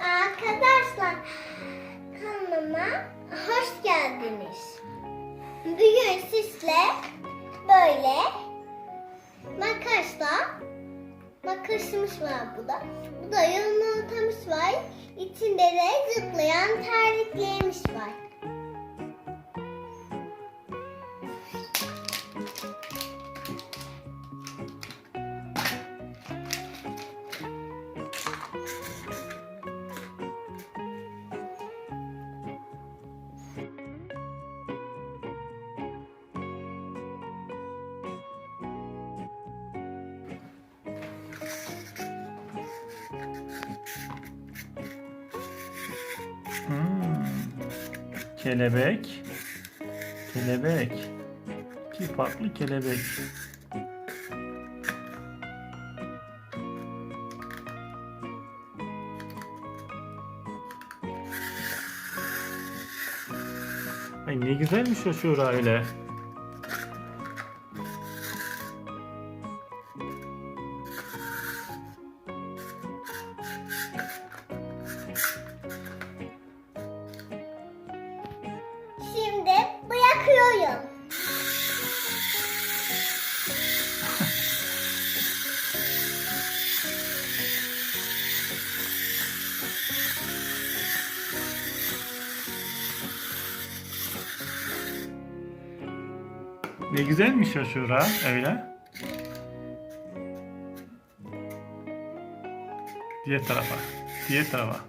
Arkadaşlar kanalıma hoş geldiniz. Bugün sizle böyle makasla makasımız var bu da. Bu da yumurtamız var. İçinde de zıplayan terliklerimiz var. Kelebek. Kelebek. İki farklı kelebek. Ay ne güzelmiş o şura öyle. Bırakıyorum. Ne güzelmiş o şura öyle. Diğer tarafa. Diğer tarafa.